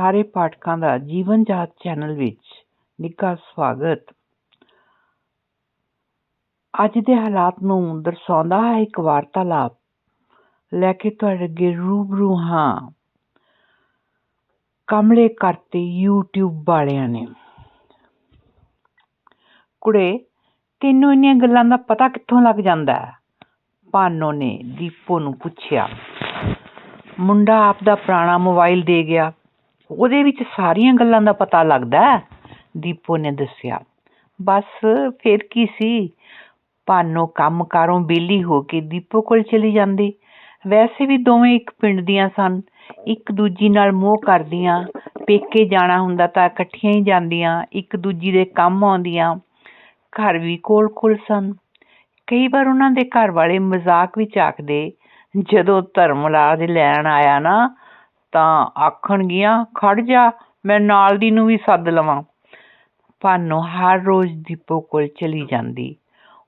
ਸਾਰੇ ਪਾਠਕਾਂ ਦਾ ਜੀਵਨ ਜਾਤ ਚੈਨਲ ਵਿੱਚ ਨਿੱਘਾ ਸਵਾਗਤ। ਅੱਜ ਦੇ ਹਾਲਾਤ ਨੂੰ ਦਰਸਾਉਂਦਾ ਹੈ ਇੱਕ ਵਾਰਤਾਲਾਪ। ਲੈ ਕੇ ਤੁਹਾਡੇ ਅੱਗੇ ਰੂਬਰੂ ਹਾਂ। ਕਮਲੇ ਕਰਤੇ YouTube ਵਾਲਿਆਂ ਨੇ। ਕੁੜੇ, ਤੈਨੂੰ ਇੰਨੀਆਂ ਗੱਲਾਂ ਦਾ ਪਤਾ ਕਿੱਥੋਂ ਲੱਗ ਜਾਂਦਾ ਹੈ? ਭਾਨੋ ਨੇ ਦੀਪੋ ਨੂੰ ਪੁੱਛਿਆ। ਮੁੰਡਾ ਆਪ ਦਾ ਪੁਰਾਣਾ ਮੋਬਾਈਲ ਦੇ ਗਿਆ। ਉਹਦੇ ਵਿੱਚ ਸਾਰੀਆਂ ਗੱਲਾਂ ਦਾ ਪਤਾ ਲੱਗਦਾ ਦੀਪੋ ਨੇ ਦੱਸਿਆ। ਬਸ ਫਿਰ ਕੀ ਸੀ? ਭਾਨੋ ਕੰਮ ਕਾਰੋਂ ਵਿਹਲੀ ਹੋ ਕੇ ਦੀਪੋ ਕੋਲ ਚਲੀ ਜਾਂਦੀ। ਵੈਸੇ ਵੀ ਦੋਵੇਂ ਇੱਕ ਪਿੰਡ ਦੀਆਂ ਸਨ। ਇੱਕ ਦੂਜੀ ਨਾਲ ਮੋਹ ਕਰਦੀਆਂ। ਪੇਕੇ ਜਾਣਾ ਹੁੰਦਾ ਤਾਂ ਇਕੱਠੀਆਂ ਹੀ ਜਾਂਦੀਆਂ। ਇੱਕ ਦੂਜੀ ਦੇ ਕੰਮ ਆਉਂਦੀਆਂ। ਘਰ ਵੀ ਕੋਲ ਕੋਲ ਸਨ। ਕਈ ਵਾਰ ਉਹਨਾਂ ਦੇ ਘਰ ਵਾਲੇ ਮਜ਼ਾਕ ਵਿੱਚ ਆਖਦੇ ਜਦੋਂ ਧਰਮਰਾਜ ਲੈਣ ਆਇਆ ਨਾ ਤਾਂ ਆਖਣਗੀਆਂ ਖੜ ਜਾ, ਮੈਂ ਨਾਲ ਦੀ ਨੂੰ ਵੀ ਸੱਦ ਲਵਾਂ। ਭਾਨੋ ਹਰ ਰੋਜ਼ ਦੀਪੋ ਕੋਲ ਚਲੀ ਜਾਂਦੀ।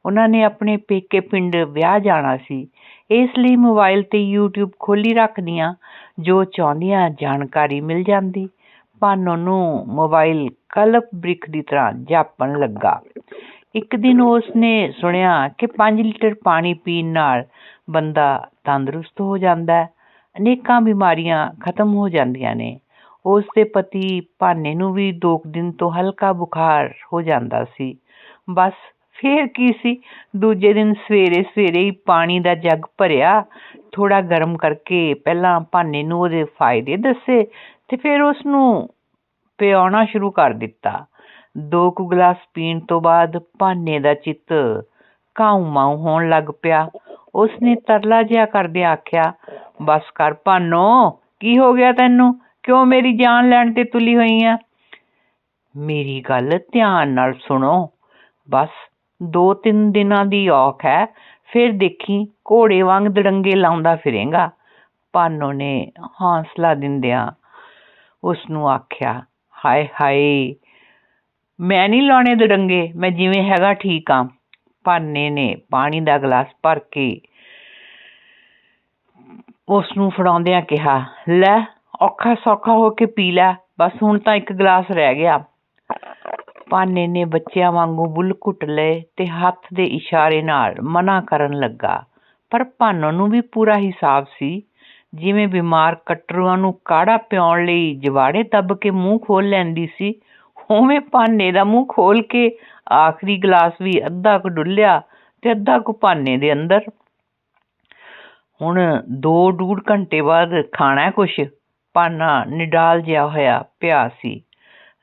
ਉਹਨਾਂ ਨੇ ਆਪਣੇ ਪੇਕੇ ਪਿੰਡ ਵਿਆਹ ਜਾਣਾ ਸੀ। ਇਸ ਲਈ ਮੋਬਾਈਲ ਤੇ YouTube ਖੋਲੀ ਰੱਖਦੀਆਂ, ਜੋ ਚਾਹੁੰਦੀਆਂ ਜਾਣਕਾਰੀ ਮਿਲ ਜਾਂਦੀ। ਭਾਨੋ ਨੂੰ ਮੋਬਾਈਲ ਕਲਪ ਬ੍ਰਿਖ ਦੀ ਤਰ੍ਹਾਂ ਜਾਪਣ ਲੱਗਾ। ਇੱਕ ਦਿਨ ਉਸ ਨੇ ਸੁਣਿਆ ਕਿ 5 ਲੀਟਰ ਪਾਣੀ ਪੀਣ ਨਾਲ ਬੰਦਾ ਤੰਦਰੁਸਤ ਹੋ ਜਾਂਦਾ ਹੈ। ਅਨੇਕਾਂ ਬਿਮਾਰੀਆਂ ਖਤਮ ਹੋ ਜਾਂਦੀਆਂ ਨੇ। ਉਸ ਦੇ ਪਤੀ ਭਾਨੇ ਨੂੰ ਵੀ ਦੋ ਦਿਨ ਤੋਂ ਹਲਕਾ ਬੁਖਾਰ ਹੋ ਜਾਂਦਾ ਸੀ। ਬਸ ਫਿਰ ਕੀ ਸੀ? ਦੂਜੇ ਦਿਨ ਸਵੇਰੇ ਸਵੇਰੇ ਹੀ ਪਾਣੀ ਦਾ ਜੱਗ ਭਰਿਆ। ਥੋੜਾ ਗਰਮ ਕਰਕੇ ਪਹਿਲਾਂ ਭਾਨੇ ਨੂੰ ਉਹਦੇ ਫਾਇਦੇ ਦੱਸੇ ਤੇ ਫਿਰ ਉਸ ਨੂੰ ਪਿਆਉਣਾ ਸ਼ੁਰੂ ਕਰ ਦਿੱਤਾ। ਦੋ ਕੁ ਗਲਾਸ ਪੀਣ ਤੋਂ ਬਾਅਦ ਭਾਨੇ ਦਾ ਚਿੱਤ ਕਾਉ ਮਾਉ ਹੋਣ ਲੱਗ ਪਿਆ। ਉਸ ਨੇ ਤਰਲਾ ਜਿਹਾ ਕਰਦੇ ਆਖਿਆ, ਬਸ ਕਰ ਭਾਨੋ, ਕੀ ਹੋ ਗਿਆ ਤੈਨੂੰ? ਕਿਉਂ ਮੇਰੀ ਜਾਨ ਲੈਣ ਤੇ ਤੁਲੀ ਹੋਈ ਆ? ਮੇਰੀ ਗੱਲ ਧਿਆਨ ਨਾਲ ਸੁਣੋ। ਬਸ ਦੋ ਤਿੰਨ ਦਿਨਾਂ ਦੀ ਔਖ ਹੈ, ਫਿਰ ਦੇਖੀ ਘੋੜੇ ਵਾਂਗ ਦੜੰਗੇ ਲਾਉਂਦਾ ਫਿਰੇਗਾ। ਭਾਨੋ ਨੇ ਹੌਸਲਾ ਦਿੰਦਿਆਂ ਉਸ ਨੂੰ ਆਖਿਆ, ਹਾਏ ਹਾਏ, ਮੈਂ ਨਹੀਂ ਲਾਉਣੇ ਦੜੰਗੇ, ਮੈਂ ਜਿਵੇਂ ਹੈਗਾ ਠੀਕ ਆ। ਭਾਨੇ ਨੇ ਪਾਣੀ ਦਾ ਗਲਾਸ ਭਰ ਕੇ ਉਸ ਨੂੰ ਫੜਾਉਂਦਿਆਂ ਕਿਹਾ, ਲੈ, ਔਖਾ ਸੌਖਾ ਹੋ ਕੇ ਪੀ ਲੈ, ਬਸ ਹੁਣ ਤਾਂ ਇੱਕ ਗਲਾਸ ਰਹਿ ਗਿਆ। ਭਾਨੇ ਨੇ ਬੱਚਿਆਂ ਵਾਂਗੂ ਬੁੱਲ ਘੁੱਟ ਲਏ ਤੇ ਹੱਥ ਦੇ ਇਸ਼ਾਰੇ ਨਾਲ ਮਨਾ ਕਰਨ ਲੱਗਾ। ਪਰ ਭਾਨੋ ਨੂੰ ਵੀ ਪੂਰਾ ਹਿਸਾਬ ਸੀ, ਜਿਵੇਂ ਬਿਮਾਰ ਕਟਰੂਆਂ ਨੂੰ ਕਾੜਾ ਪਿਉਣ ਲਈ ਜਵਾੜੇ ਦੱਬ ਕੇ ਮੂੰਹ ਖੋਲ ਲੈਂਦੀ ਸੀ, ਉਵੇਂ ਭਾਨੇ ਦਾ ਮੂੰਹ ਖੋਲ ਕੇ ਆਖਰੀ ਗਲਾਸ ਵੀ ਅੱਧਾ ਕੁ ਡੁੱਲਿਆ ਤੇ ਅੱਧਾ ਕੁ ਭਾਨੇ ਦੇ ਅੰਦਰ। ਹੁਣ ਦੋ ਡੂਢ ਘੰਟੇ ਬਾਅਦ ਖਾਣਾ ਕੁਛ, ਭਾਨਾ ਨਿਡਾਲ ਜਿਹਾ ਹੋਇਆ ਪਿਆ ਸੀ।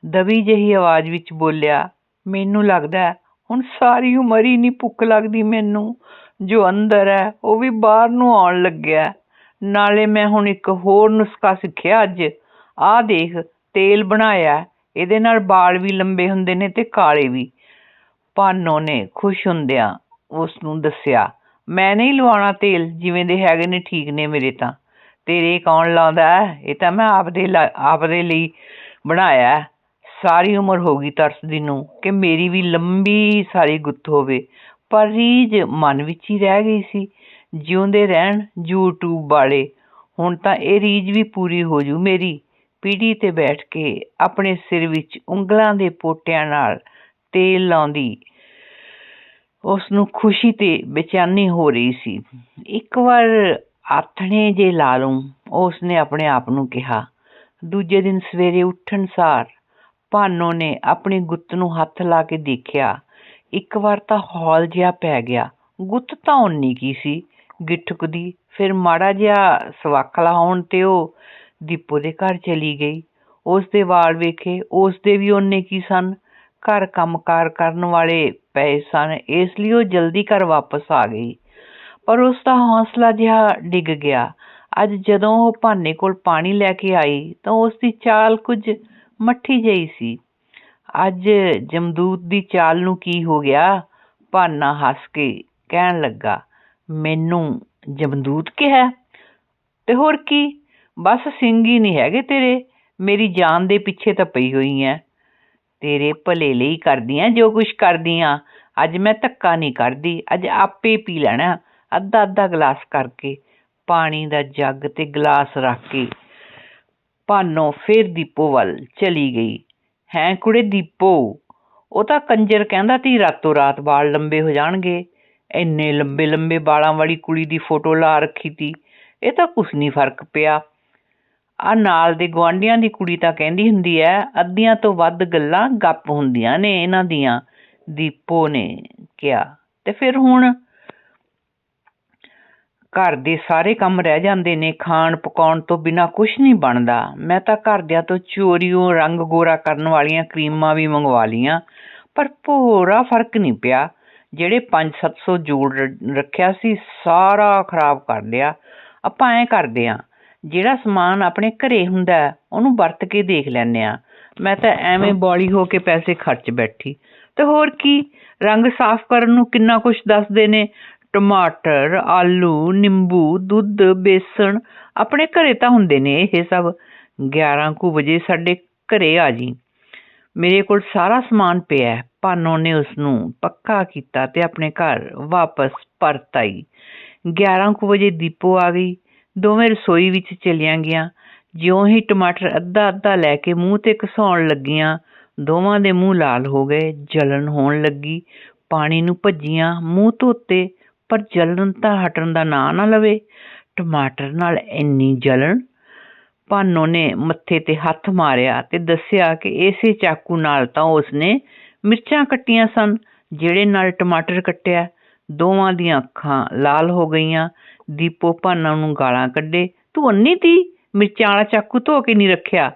ਦਬੀ ਜਿਹੀ ਆਵਾਜ਼ ਵਿੱਚ ਬੋਲਿਆ, ਮੈਨੂੰ ਲੱਗਦਾ ਹੁਣ ਸਾਰੀ ਉਮਰ ਹੀ ਨਹੀਂ ਭੁੱਖ ਲੱਗਦੀ ਮੈਨੂੰ। ਜੋ ਅੰਦਰ ਹੈ, ਉਹ ਵੀ ਬਾਹਰ ਨੂੰ ਆਉਣ ਲੱਗਿਆ ਨਾਲੇ ਮੈਂ ਹੁਣ ਇੱਕ ਹੋਰ ਨੁਸਖਾ ਸਿੱਖਿਆ ਅੱਜ। ਆਹ ਦੇਖ, ਤੇਲ ਬਣਾਇਆ ਇਹਦੇ ਨਾਲ ਵਾਲ ਵੀ ਲੰਬੇ ਹੁੰਦੇ ਨੇ ਤੇ ਕਾਲੇ ਵੀ। ਭਾਨੋ ਨੇ ਖੁਸ਼ ਹੁੰਦਿਆਂ ਉਸ ਨੂੰ ਦੱਸਿਆ, ਮੈਂ ਨਹੀਂ ਲਵਾਉਣਾ ਤੇਲ, ਜਿਵੇਂ ਦੇ ਹੈਗੇ ਨੇ, ਠੀਕ ਨੇ ਮੇਰੇ ਤਾਂ। ਤੇਰੇ ਕੌਣ ਲਾਉਂਦਾ ਇਹ ਤਾਂ ਮੈਂ ਆਪਦੇ ਆਪਦੇ ਲਈ ਬਣਾਇਆ ਸਾਰੀ ਉਮਰ ਹੋ ਗਈ ਤਰਸਦੀ ਨੂੰ ਕਿ ਮੇਰੀ ਵੀ ਲੰਬੀ ਸਾਰੀ ਗੁੱਤ ਹੋਵੇ। ਪਰ ਰੀਝ ਮਨ ਵਿੱਚ ਹੀ ਰਹਿ ਗਈ ਸੀ। ਜਿਉਂਦੇ ਰਹਿਣ, YouTube ਵਾਲੇ, ਹੁਣ ਤਾਂ ਇਹ ਰੀਝ ਵੀ ਪੂਰੀ ਹੋ ਜੂ ਮੇਰੀ। ਪੀੜੀ ਤੇ ਬੈਠ ਕੇ ਆਪਣੇ ਸਿਰ ਵਿੱਚ ਉਂਗਲਾਂ ਦੇ ਪੋਟਿਆਂ ਨਾਲ ਤੇਲ ਲਾਉਂਦੀ। ਉਸ ਨੂੰ ਖੁਸ਼ੀ ਤੇ ਬੇਚੈਨੀ ਹੋ ਰਹੀ ਸੀ। ਇੱਕ ਵਾਰ ਆਥਣੇ ਜੇ ਲਾ ਲੂੰ ਉਸ ਨੇ ਆਪਣੇ ਆਪ ਨੂੰ ਕਿਹਾ। ਦੂਜੇ ਦਿਨ ਸਵੇਰੇ ਉੱਠਣ ਸਾਰ ਭਾਨੋ ਨੇ ਆਪਣੀ ਗੁੱਤ ਨੂੰ ਹੱਥ ਲਾ ਕੇ ਦੇਖਿਆ। ਇੱਕ ਵਾਰ ਤਾਂ ਹੌਲ ਜਿਹਾ ਪੈ ਗਿਆ। ਗੁੱਤ ਤਾਂ ਉਨੀ ਕੀ ਸੀ? ਗਿੱਠਕਦੀ ਫਿਰ ਮਾੜਾ ਜਿਹਾ ਸਵਾਖਲਾ ਹੋਣ ਤੇ ਉਹ ਦੀਪੋ ਦੇ ਘਰ ਚਲੀ ਗਈ। ਉਸ ਦੇ ਵਾਲ ਵੇਖੇ ਉਸ ਦੇ ਵੀ ਉਹਨੇ ਕੀ ਸਨ? ਘਰ ਕੰਮਕਾਰ ਕਰਨ ਵਾਲੇ ਪਏ ਸਨ, ਇਸ ਲਈ ਉਹ ਜਲਦੀ ਘਰ ਵਾਪਸ ਆ ਗਈ। ਪਰ ਉਸ ਦਾ ਹੌਸਲਾ ਜਿਹਾ ਡਿੱਗ ਗਿਆ। ਅੱਜ ਜਦੋਂ ਉਹ ਭਾਨੇ ਕੋਲ ਪਾਣੀ ਲੈ ਕੇ ਆਈ, ਤਾਂ ਉਸ ਦੀ ਚਾਲ ਕੁਝ ਮੱਠੀ ਜਿਹੀ ਸੀ। ਅੱਜ ਜਮਦੂਤ ਦੀ ਚਾਲ ਨੂੰ ਕੀ ਹੋ ਗਿਆ? ਭਾਨਾ ਹੱਸ ਕੇ ਕਹਿਣ ਲੱਗਾ, ਮੈਨੂੰ ਜਮਦੂਤ ਕਿਹਾ? ਤੇ ਹੋਰ ਕੀ? ਬਸ ਸਿੰਘ ਹੀ ਨਹੀਂ ਹੈਗੇ ਤੇਰੇ। ਮੇਰੀ ਜਾਨ ਦੇ ਪਿੱਛੇ ਤਾਂ ਪਈ ਹੋਈ ਐ। ਤੇਰੇ ਭਲੇ ਲਈ ਕਰਦੀਆਂ ਜੋ ਕੁਛ ਕਰਦੀਆਂ। ਅੱਜ ਮੈਂ ਧੱਕਾ ਨਹੀਂ ਕਰਦੀ, ਅੱਜ ਆਪੇ ਪੀ ਲੈਣਾ। ਅੱਧਾ ਅੱਧਾ ਗਲਾਸ ਕਰਕੇ, ਪਾਣੀ ਦਾ ਜੱਗ ਤੇ ਗਲਾਸ ਰੱਖ ਕੇ, ਭਾਨੋ ਫੇਰ ਦੀਪੋ ਵੱਲ ਚਲੀ ਗਈ। ਹੈਂ ਕੁੜੇ ਦੀਪੋ, ਉਹ ਤਾਂ ਕੰਜਰ ਕਹਿੰਦਾ ਤੀ ਰਾਤੋਂ ਰਾਤ ਵਾਲ ਲੰਬੇ ਹੋ ਜਾਣਗੇ। ਇੰਨੇ ਲੰਬੇ ਲੰਬੇ ਵਾਲਾਂ ਵਾਲੀ ਕੁੜੀ ਦੀ ਫੋਟੋ ਲਾ ਰੱਖੀ ਤੀ। ਇਹ ਤਾਂ ਕੁਛ ਨਹੀਂ ਫ਼ਰਕ ਪਿਆ। ਆ ਨਾਲ ਦੇ ਗੁਆਂਢੀਆਂ ਦੀ ਕੁੜੀ ਤਾਂ ਕਹਿੰਦੀ ਹੁੰਦੀ ਐ, ਅੱਧੀਆਂ ਤੋਂ ਵੱਧ ਗੱਲਾਂ ਗੱਪ ਹੁੰਦੀਆਂ ਨੇ ਇਹਨਾਂ ਦੀਆਂ, ਦੀਪੋ ਨੇ ਕਿਹਾ। ਤੇ ਫਿਰ ਹੁਣ ਘਰ ਦੇ ਸਾਰੇ ਕੰਮ ਰਹਿ ਜਾਂਦੇ ਨੇ, ਖਾਣ ਪਕਾਉਣ ਤੋਂ ਬਿਨਾ ਕੁਝ ਨਹੀਂ ਬਣਦਾ। ਮੈਂ ਤਾਂ ਘਰਦਿਆਂ ਤੋਂ ਚੋਰੀਓ ਰੰਗ ਗੋਰਾ ਕਰਨ ਵਾਲੀਆਂ ਕਰੀਮਾਂ ਵੀ ਮੰਗਵਾ ਲੀਆਂ ਪਰ ਭੋਰਾ ਫ਼ਰਕ ਨਹੀਂ ਪਿਆ। ਜਿਹੜੇ 5-700 ਜੋੜ ਰ- ਰੱਖਿਆ ਸੀ, ਸਾਰਾ ਖਰਾਬ ਕਰ ਲਿਆ। ਆਪਾਂ ਐਂ ਕਰਦੇ ਆਂ ਜਿਹੜਾ ਸਮਾਨ ਆਪਣੇ ਘਰੇ ਹੁੰਦਾ ਉਹਨੂੰ ਵਰਤ ਕੇ ਦੇਖ ਲੈਂਦੇ ਆ ਮੈਂ ਤਾਂ ਐਵੇਂ ਬੋਲੀ ਹੋ ਕੇ ਪੈਸੇ ਖਰਚ ਬੈਠੀ। ਤੇ ਹੋਰ ਕੀ, ਰੰਗ ਸਾਫ਼ ਕਰਨ ਨੂੰ ਕਿੰਨਾ ਕੁਝ ਦੱਸਦੇ ਨੇ। ਟਮਾਟਰ, ਆਲੂ, ਨਿੰਬੂ, ਦੁੱਧ, ਬੇਸਣ, ਆਪਣੇ ਘਰੇ ਤਾਂ ਹੁੰਦੇ ਨੇ ਇਹ ਸਭ। 11 ਕੁ ਵਜੇ ਸਾਡੇ ਘਰੇ ਆ ਜੀ। ਮੇਰੇ ਕੋਲ ਸਾਰਾ ਸਮਾਨ ਪਿਆ ਹੈ। ਭਾਨੋ ਨੇ ਉਸ ਨੂੰ ਪੱਕਾ ਕੀਤਾ ਤੇ ਆਪਣੇ ਘਰ ਵਾਪਸ ਪਰਤ ਆਈ। 11 ਕੁ ਵਜੇ ਦੀਪੋ ਆ ਗਈ। ਦੋਵੇਂ ਰਸੋਈ ਵਿੱਚ ਚਲੀਆਂ ਗਈਆਂ। ਜਿਉਂ ਹੀ ਟਮਾਟਰ ਅੱਧਾ ਅੱਧਾ ਲੈ ਕੇ ਮੂੰਹ ਤੇ ਘਸਾਉਣ ਲੱਗੀਆਂ, ਦੋਵਾਂ ਦੇ ਮੂੰਹ ਲਾਲ ਹੋ ਗਏ ਜਲਨ ਹੋਣ ਲੱਗੀ। ਪਾਣੀ ਨੂੰ ਭੱਜੀਆਂ ਮੂੰਹ ਧੋਤੇ, ਪਰ ਜਲਨ ਤਾਂ ਹਟਣ ਦਾ ਨਾਂ ਨਾ ਲਵੇ। ਟਮਾਟਰ ਨਾਲ ਇੰਨੀ ਜਲਨ ਭਾਨੋ ਨੇ ਮੱਥੇ ਤੇ ਹੱਥ ਮਾਰਿਆ ਤੇ ਦੱਸਿਆ ਕਿ ਇਸੇ ਚਾਕੂ ਨਾਲ ਤਾਂ ਉਸਨੇ ਮਿਰਚਾਂ ਕੱਟੀਆਂ ਸਨ, ਜਿਹੜੇ ਨਾਲ ਟਮਾਟਰ ਕੱਟਿਆ। ਦੋਵਾਂ ਦੀਆਂ ਅੱਖਾਂ ਲਾਲ ਹੋ ਗਈਆਂ ਦੀਪੋ ਭਾਨਾ ਨੂੰ ਗਾਲਾਂ ਕੱਢੇ। ਤੂੰ ਅੰਨੀ ਤੀ? ਮਿਰਚਾਂ ਵਾਲਾ ਚਾਕੂ ਧੋ ਕੇ ਨਹੀਂ ਰੱਖਿਆ?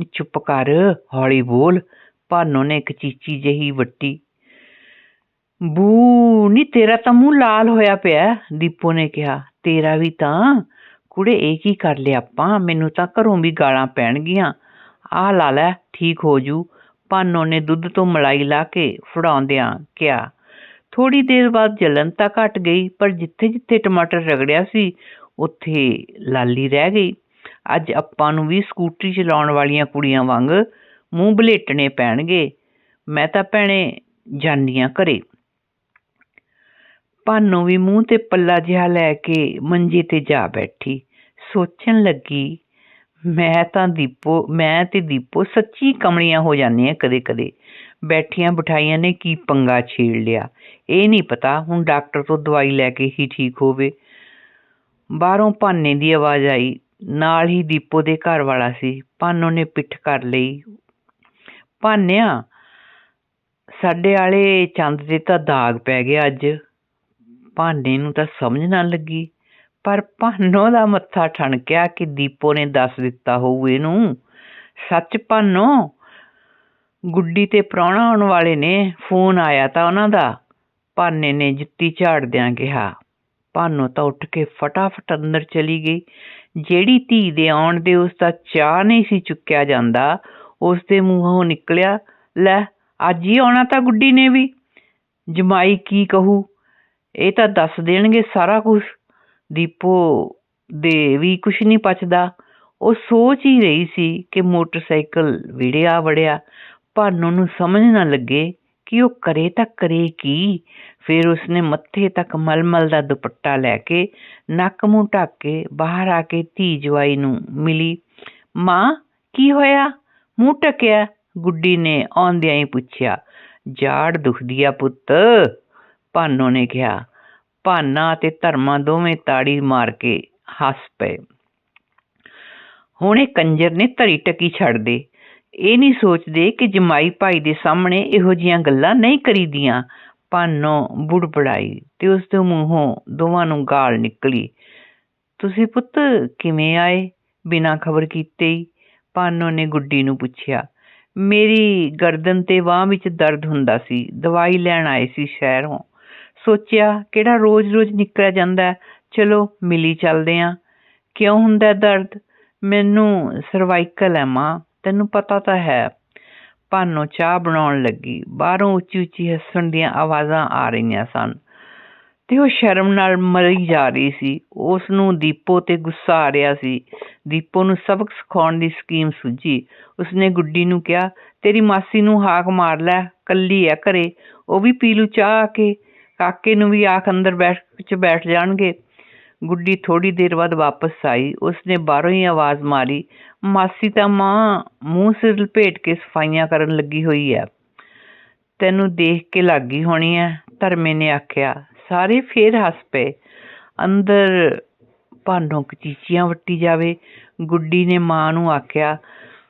ਨੀ, ਚੁੱਪ ਕਰ, ਹੌਲੀ ਬੋਲ। ਭਾਨੋ ਨੇ ਇੱਕ ਚੀਚੀ ਜਿਹੀ ਵੱਟੀ। ਬੂ ਨੀ, ਤੇਰਾ ਤਾਂ ਮੂੰਹ ਲਾਲ ਹੋਇਆ ਪਿਆ। ਦੀਪੋ ਨੇ ਕਿਹਾ। ਤੇਰਾ ਵੀ ਤਾਂ? ਕੁੜੇ, ਇਹ ਕੀ ਕਰ ਲਿਆ ਆਪਾਂ? ਮੈਨੂੰ ਤਾਂ ਘਰੋਂ ਵੀ ਗਾਲਾਂ ਪੈਣਗੀਆਂ। ਆਹ ਲਾ ਲੈ, ਠੀਕ ਹੋ ਜੂ। ਭਾਨੋ ਨੇ ਦੁੱਧ ਤੋਂ ਮਲਾਈ ਲਾ ਕੇ ਫੜਾਉਂਦਿਆਂ ਕਿਹਾ। ਥੋੜੀ ਦੇਰ ਬਾਅਦ ਜਲਨ ਤਾਂ ਘਟ ਗਈ, ਪਰ ਜਿੱਥੇ ਜਿੱਥੇ ਟਮਾਟਰ ਰਗੜਿਆ ਸੀ, ਉੱਥੇ ਲਾਲੀ ਰਹਿ ਗਈ। ਅੱਜ ਆਪਾਂ ਨੂੰ ਵੀ ਸਕੂਟਰੀ ਚਲਾਉਣ ਵਾਲੀਆਂ ਕੁੜੀਆਂ ਵਾਂਗ ਮੂੰਹ ਬਲੇਟਣੇ ਪੈਣਗੇ। ਮੈਂ ਤਾਂ ਭੈਣੇ ਜਾਨੀਆਂ ਘਰੇ। ਭਾਨੋ ਵੀ ਮੂੰਹ ਤੇ ਪੱਲਾ ਜਿਹਾ ਲੈ ਕੇ ਮੰਜੇ ਤੇ ਜਾ ਬੈਠੀ। ਸੋਚਣ ਲੱਗੀ, ਮੈਂ ਤਾਂ ਦੀਪੋ, ਮੈਂ ਤੇ ਦੀਪੋ ਸੱਚੀ ਕਮਲੀਆਂ ਹੋ ਜਾਂਦੀਆਂ ਕਦੇ-ਕਦੇ। ਬੈਠੀਆਂ ਬਿਠਾਈਆਂ ਨੇ ਕੀ ਪੰਗਾ ਛੇੜ ਲਿਆ। ਇਹ ਨਹੀਂ ਪਤਾ ਹੁਣ ਡਾਕਟਰ ਤੋਂ ਦਵਾਈ ਲੈ ਕੇ ਹੀ ਠੀਕ ਹੋਵੇ। ਬਾਹਰੋਂ ਭਾਨੇ ਦੀ ਆਵਾਜ਼ ਆਈ। ਨਾਲ ਹੀ ਦੀਪੋ ਦੇ ਘਰ ਵਾਲਾ ਸੀ। ਭਾਨੋ ਨੇ ਪਿੱਠ ਕਰ ਲਈ। ਭਾਨਿਆ, ਸਾਡੇ ਵਾਲੇ ਚੰਦ ਦੇ ਤਾਂ ਦਾਗ ਪੈ ਗਿਆ ਅੱਜ। ਭਾਨੇ ਨੂੰ ਤਾਂ ਸਮਝ ਨਾ ਲੱਗੀ। ਪਰ ਭਾਨੋ ਦਾ ਮੱਥਾ ਠਣਕਿਆ ਕਿ ਦੀਪੋ ਨੇ ਦੱਸ ਦਿੱਤਾ ਹੋਊ ਇਹਨੂੰ। ਸੱਚ ਭਾਨੋ ਗੁੱਡੀ ਤੇ ਪ੍ਰਾਹੁਣਾ ਆਉਣ ਵਾਲੇ ਨੇ, ਫੋਨ ਆਇਆ ਤਾਂ ਉਹਨਾਂ ਦਾ। ਭਾਨੇ ਨੇ ਜੁੱਤੀ ਝਾੜਦਿਆਂ ਕਿਹਾ। ਭਾਨੋ ਤਾਂ ਉੱਠ ਕੇ ਫਟਾਫਟ ਅੰਦਰ ਚਲੀ ਗਈ। ਜਿਹੜੀ ਧੀ ਦੇ ਆਉਣ ਦੇ ਉਸ ਦਾ ਚਾਹ ਨਹੀਂ ਸੀ ਚੁੱਕਿਆ ਜਾਂਦਾ, ਉਸ ਦੇ ਮੂੰਹੋਂ ਨਿਕਲਿਆ, ਲੈ, ਅੱਜ ਹੀ ਆਉਣਾ ਤਾਂ ਗੁੱਡੀ ਨੇ ਵੀ। ਜਮਾਈ ਕੀ ਕਹੂ? ਇਹ ਤਾਂ ਦੱਸ ਦੇਣਗੇ ਸਾਰਾ ਕੁਝ ਦੀਪੋ ਦੇ ਵੀ ਕੁਝ ਨਹੀਂ ਪਚਦਾ। ਉਹ ਸੋਚ ਹੀ ਰਹੀ ਸੀ ਕਿ ਮੋਟਰਸਾਈਕਲ ਵਿੜਿਆ ਵੜਿਆ। ਭਾਨੋ ਨੂੰ ਸਮਝ ਨਾ ਲੱਗੇ ਕਿ ਉਹ ਕਰੇ ਤਾਂ ਕਰੇ ਕੀ। ਫਿਰ ਉਸਨੇ ਮੱਥੇ ਤੱਕ ਮਲਮਲ ਦਾ ਦੁਪੱਟਾ ਲੈ ਕੇ ਨੱਕ ਮੂੰਹ ਢੱਕ ਕੇ ਬਾਹਰ ਆ ਕੇ ਧੀ ਜਵਾਈ ਨੂੰ ਮਿਲੀ। ਮਾਂ, ਕੀ ਹੋਇਆ? ਮੂੰਹ ਟਕਿਆ ਗੁੱਡੀ ਨੇ ਆਉਂਦਿਆਂ ਹੀ ਪੁੱਛਿਆ, ਜਾੜ ਦੁਖਦੀ ਆ ਪੁੱਤ। ਭਾਨੋ ਨੇ ਕਿਹਾ, ਭਾਨਾ ਤੇ ਧਰਮਾ ਦੋਵੇਂ ਤਾੜੀ ਮਾਰ ਕੇ ਹੱਸ ਪਏ। ਹੁਣੇ ਕੰਜਰ ਨੇ ਧਰੀ ਟਕੀ ਛੱਡ ਦੇ। ਇਹ ਨਹੀਂ ਸੋਚਦੇ ਕਿ ਜਮਾਈ ਭਾਈ ਦੇ ਸਾਹਮਣੇ ਇਹੋ ਜੀਆਂ ਗੱਲਾਂ ਨਹੀਂ ਕਰੀਦੀਆਂ। ਭਾਨੋ ਬੁੜਬੜਾਈ ਤੇ ਉਸ ਦੇ ਮੂੰਹੋਂ ਦੋਵਾਂ ਨੂੰ ਗਾਲ ਨਿਕਲੀ। ਤੁਸੀਂ ਪੁੱਤ ਕਿਵੇਂ ਆਏ? ਬਿਨਾਂ ਖਬਰ ਕੀਤੇ ਹੀ ਭਾਨੋ ਨੇ ਗੁੱਡੀ ਨੂੰ ਪੁੱਛਿਆ। ਮੇਰੀ ਗਰਦਨ ਤੇ ਬਾਹ ਵਿੱਚ ਦਰਦ ਹੁੰਦਾ ਸੀ। ਦਵਾਈ ਲੈਣ ਆਏ ਸੀ ਸ਼ਹਿਰੋਂ। ਸੋਚਿਆ ਕਿਹੜਾ ਰੋਜ਼-ਰੋਜ਼ ਨਿਕਲਿਆ ਜਾਂਦਾ ਚਲੋ, ਮਿਲੀ ਚੱਲਦੇ ਆਂ। ਕਿਉਂ ਹੁੰਦਾ ਦਰਦ? ਮੈਨੂੰ ਸਰਵਾਈਕਲ ਹੈ ਮਾਂ। ਤੈਨੂੰ ਪਤਾ ਤਾਂ ਹੈ। ਭਾਨੋ ਚਾਹ ਬਣਾਉਣ ਲੱਗੀ। ਬਾਹਰੋਂ ਉੱਚੀ-ਉੱਚੀ ਹੱਸਣ ਦੀਆਂ ਆਵਾਜ਼ਾਂ ਆ ਰਹੀਆਂ ਸਨ। ਤੇ ਉਹ ਸ਼ਰਮ ਨਾਲ ਮਰੀ ਜਾ ਰਹੀ ਸੀ। ਉਸ ਨੂੰ ਦੀਪੋ ਤੇ ਗੁੱਸਾ ਆ ਰਿਹਾ ਸੀ। ਦੀਪੋ ਨੂੰ ਸਬਕ ਸਿਖਾਉਣ ਦੀ ਸਕੀਮ ਸੁੱਝੀ। ਉਸਨੇ ਗੁੱਡੀ ਨੂੰ ਕਿਹਾ, ਤੇਰੀ ਮਾਸੀ ਨੂੰ ਹਾਕ ਮਾਰ ਲੈ, ਕੱਲੀ ਐ ਘਰੇ। ਉਹ ਵੀ ਪੀ ਲੂ ਚਾਹ ਆ ਕੇ। ਕਾਕੇ ਨੂੰ ਵੀ ਆਖ ਅੰਦਰ ਬੈਠ ਚ ਬੈਠ ਜਾਣਗੇ। ਗੁੱਡੀ ਥੋੜੀ ਦੇਰ ਬਾਅਦ ਵਾਪਸ ਆਈ। ਉਸਨੇ ਬਾਹਰੋਂ ਹੀ ਆਵਾਜ਼ ਮਾਰੀ, ਮਾਸੀ ਤਾਂ ਮਾਂ ਮੂੰਹ ਸਿਰ ਲਪੇਟ ਕੇ ਸਫਾਈਆਂ ਕਰਨ ਲੱਗੀ ਹੋਈ ਹੈ ਤੈਨੂੰ ਦੇਖ ਕੇ ਲੱਗੀ ਹੋਣੀ ਐ, ਧਰਮੇ ਨੇ ਆਖਿਆ। ਸਾਰੇ ਫੇਰ ਹੱਸ ਪਏ। ਅੰਦਰ ਭਾਨੋਂ ਕਚੀਚੀਆਂ ਵੱਟੀ ਜਾਵੇ, ਗੁੱਡੀ ਨੇ ਮਾਂ ਨੂੰ ਆਖਿਆ,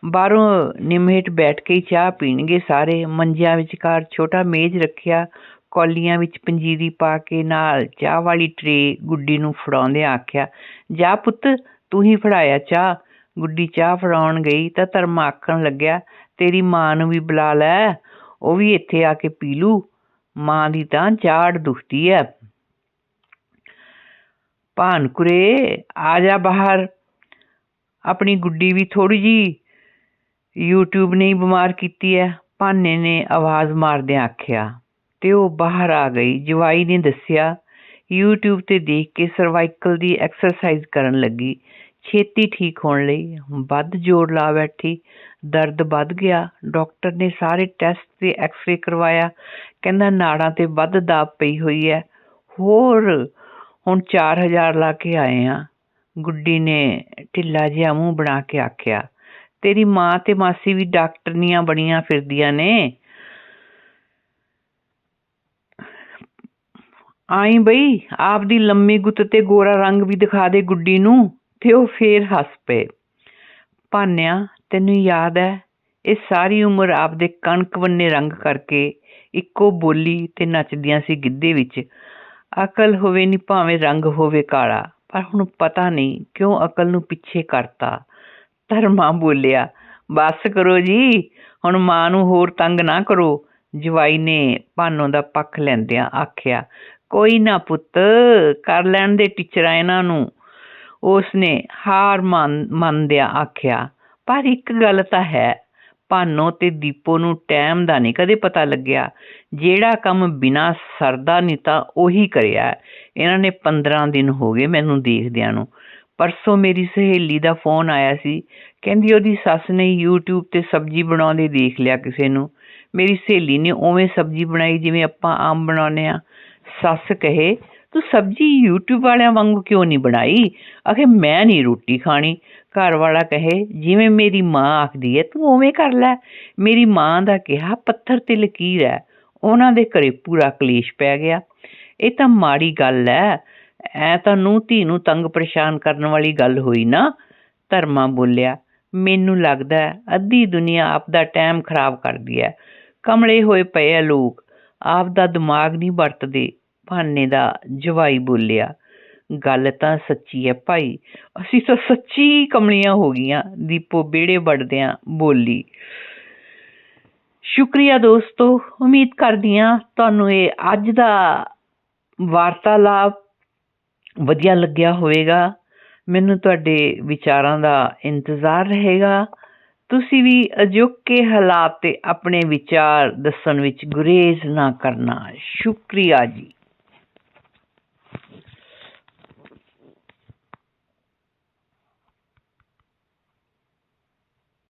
ਬਾਹਰੋਂ ਨਿਮਹੇਠ ਬੈਠ ਕੇ ਚਾਹ ਪੀਣਗੇ ਸਾਰੇ। ਮੰਜਿਆਂ ਵਿਚਕਾਰ ਛੋਟਾ ਮੇਜ਼ ਰੱਖਿਆ ਕੌਲੀਆਂ ਵਿੱਚ ਪੰਜੀਰੀ ਪਾ ਕੇ ਨਾਲ ਚਾਹ ਵਾਲੀ ਟਰੇ ਗੁੱਡੀ ਨੂੰ ਫੜਾਉਂਦਿਆਂ ਆਖਿਆ, ਜਾ ਪੁੱਤ, ਤੂੰ ਹੀ ਫੜਾਇਆ ਚਾਹ। ਗੁੱਡੀ ਚਾਹ ਫੜਾਉਣ ਗਈ ਤਾਂ ਧਰਮਾ ਆਖਣ ਲੱਗਿਆ, ਤੇਰੀ ਮਾਂ ਨੂੰ ਵੀ ਬੁਲਾ ਲੈ, ਉਹ ਵੀ ਇੱਥੇ ਆ ਕੇ ਪੀ ਲੂ। ਮਾਂ ਦੀ ਤਾਂ ਝਾੜ ਦੁਖਦੀ ਐ। ਭਾਨਕੁਰੇ, ਆ ਜਾ ਬਾਹਰ। ਆਪਣੀ ਗੁੱਡੀ ਵੀ ਥੋੜੀ ਜੀ YouTube ਨੇ ਹੀ ਬਿਮਾਰ ਕੀਤੀ ਐ। ਭਾਨੇ ਨੇ ਆਵਾਜ਼ ਮਾਰਦਿਆਂ ਆਖਿਆ ਤੇ ਉਹ ਬਾਹਰ ਆ ਗਈ। ਜਵਾਈ ਨੇ ਦੱਸਿਆ, YouTube ਤੇ ਦੇਖ ਕੇ ਸਰਵਾਈਕਲ ਦੀ ਐਕਸਰਸਾਈਜ਼ ਕਰਨ ਲੱਗੀ। ਛੇਤੀ ਠੀਕ ਹੋਣ ਲਈ ਵੱਧ ਜ਼ੋਰ ਲਾ ਬੈਠੀ। ਦਰਦ ਵੱਧ ਗਿਆ। ਡਾਕਟਰ ਨੇ ਸਾਰੇ ਟੈਸਟ ਤੇ ਐਕਸ-ਰੇ ਕਰਵਾਇਆ। ਕਹਿੰਦਾ, ਨਾੜਾਂ ਤੇ ਵੱਧ ਦਾਬ ਪਈ ਹੋਈ ਹੈ। ਹੋਰ ਹੁਣ 4000 ਲਾ ਕੇ ਆਏ ਆ ਗੁੱਡੀ ਨੇ ਢਿੱਲਾ ਜਿਹਾ ਮੂੰਹ ਬਣਾ ਕੇ ਆਖਿਆ, ਤੇਰੀ ਮਾਂ ਤੇ ਮਾਸੀ ਵੀ ਡਾਕਟਰਨੀਆਂ ਬਣੀਆਂ ਫਿਰਦੀਆਂ ਨੇ। ਆਈ ਬਈ ਆਪਦੀ ਲੰਮੀ ਗੁੱਤ ਤੇ ਗੋਰਾ ਰੰਗ ਵੀ ਦਿਖਾ ਦੇ ਗੁੱਡੀ ਨੂੰ, ਤੇ ਉਹ ਫੇਰ ਹੱਸ ਪਏ। ਭਾਨਿਆ, ਤੈਨੂੰ ਯਾਦ ਹੈ ਇਹ ਸਾਰੀ ਉਮਰ ਆਪਦੇ ਕਣਕ ਵੰਨੇ ਰੰਗ ਕਰਕੇ ਇੱਕੋ ਬੋਲੀ ਤੇ ਨੱਚਦੀਆਂ ਸੀ ਗਿੱਧੇ ਵਿੱਚ। ਅਕਲ ਹੋਵੇ ਨਹੀਂ ਭਾਵੇਂ ਰੰਗ ਹੋਵੇ ਕਾਲਾ, ਪਰ ਹੁਣ ਪਤਾ ਨਹੀਂ ਕਿਉਂ ਅਕਲ ਨੂੰ ਪਿੱਛੇ ਕਰਤਾ। ਧਰਮਾ ਬੋਲਿਆ, ਬਸ ਕਰੋ ਜੀ, ਹੁਣ ਮਾਂ ਨੂੰ ਹੋਰ ਤੰਗ ਨਾ ਕਰੋ। ਜਵਾਈ ਨੇ ਭਾਨੋ ਦਾ ਪੱਖ ਲੈਂਦਿਆਂ ਆਖਿਆ ਕੋਈ ਨਾ ਪੁੱਤ, ਕਰ ਲੈਣ ਦੇ ਟੀਚਰਾਂ ਇਹਨਾਂ ਨੂੰ। ਉਸਨੇ ਹਾਰ ਮੰਨ, ਮੰਨਦਿਆਂ ਆਖਿਆ, ਪਰ ਇੱਕ ਗੱਲ ਤਾਂ ਹੈ, ਭਾਨੋ ਤੇ ਦੀਪੋ ਨੂੰ ਟਾਈਮ ਦਾ ਨਹੀਂ ਕਦੇ ਪਤਾ ਲੱਗਿਆ। ਜਿਹੜਾ ਕੰਮ ਬਿਨਾ ਸਰਦਾ ਨਹੀਂ ਤਾਂ ਉਹੀ ਕਰਿਆ। ਇਹਨਾਂ ਨੇ 15 ਦਿਨ ਹੋ ਗਏ ਮੈਨੂੰ ਦੇਖਦਿਆਂ ਨੂੰ। ਪਰਸੋਂ ਮੇਰੀ ਸਹੇਲੀ ਦਾ ਫੋਨ ਆਇਆ ਸੀ। ਕਹਿੰਦੀ ਉਹਦੀ ਸੱਸ ਨੇ YouTube ਤੇ ਸਬਜ਼ੀ ਬਣਾਉਂਦੇ ਦੇਖ ਲਿਆ ਕਿਸੇ ਨੂੰ। ਮੇਰੀ ਸਹੇਲੀ ਨੇ ਉਵੇਂ ਸਬਜ਼ੀ ਬਣਾਈ ਜਿਵੇਂ ਆਪਾਂ ਆਮ ਬਣਾਉਂਦੇ ਆ ਸੱਸ ਕਹੇ, ਤੂੰ ਸਬਜ਼ੀ YouTube ਵਾਲਿਆਂ ਵਾਂਗੂ ਕਿਉਂ ਨਹੀਂ ਬਣਾਈ? ਆਖੇ, ਮੈਂ ਨਹੀਂ ਰੋਟੀ ਖਾਣੀ। ਘਰ ਵਾਲਾ ਕਹੇ, ਜਿਵੇਂ ਮੇਰੀ ਮਾਂ ਆਖਦੀ ਹੈ ਤੂੰ ਉਵੇਂ ਕਰ ਲੈ। ਮੇਰੀ ਮਾਂ ਦਾ ਕਿਹਾ, ਪੱਥਰ ਤੇ ਲਕੀਰ ਹੈ ਉਹਨਾਂ ਦੇ ਘਰੇ ਪੂਰਾ ਕਲੇਸ਼ ਪੈ ਗਿਆ। ਇਹ ਤਾਂ ਮਾੜੀ ਗੱਲ ਹੈ ਐ ਤਾਂ ਨੂੰ ਧੀ ਨੂੰ ਤੰਗ ਪਰੇਸ਼ਾਨ ਕਰਨ ਵਾਲੀ ਗੱਲ ਹੋਈ ਨਾ। ਧਰਮਾ ਬੋਲਿਆ, ਮੈਨੂੰ ਲੱਗਦਾ ਅੱਧੀ ਦੁਨੀਆ ਆਪ ਦਾ ਟਾਈਮ ਖਰਾਬ ਕਰਦੀ ਹੈ ਕਮਲੇ ਹੋਏ ਪਏ ਆ ਲੋਕ। ਆਪ ਦਾ ਦਿਮਾਗ ਨਹੀਂ ਵਰਤਦੇ। ਭਾਨੇ ਦਾ ਜਵਾਈ ਬੋਲਿਆ, ਗੱਲ ਤਾਂ ਸੱਚੀ ਹੈ ਭਾਈ, ਅਸੀਂ ਤਾਂ ਸੱਚੀ ਕਮਲੀਆਂ ਹੋ ਗਈਆਂ। ਦੀਪੋ ਬੇੜੇ ਵੜਦਿਆਂ ਬੋਲੀ, ਸ਼ੁਕਰੀਆ ਦੋਸਤੋ, ਉਮੀਦ ਕਰਦੀ ਹਾਂ ਤੁਹਾਨੂੰ ਇਹ ਅੱਜ ਦਾ ਵਾਰਤਾਲਾਪ ਵਧੀਆ ਲੱਗਿਆ ਹੋਵੇਗਾ। ਮੈਨੂੰ ਤੁਹਾਡੇ ਵਿਚਾਰਾਂ ਦਾ ਇੰਤਜ਼ਾਰ ਰਹੇਗਾ। ਤੁਸੀਂ ਵੀ ਅਜੋਕੇ ਹਾਲਾਤ ਤੇ ਆਪਣੇ ਵਿਚਾਰ ਦੱਸਣ ਵਿੱਚ ਗੁਰੇਜ਼ ਨਾ ਕਰਨਾ। ਸ਼ੁਕਰੀਆ ਜੀ।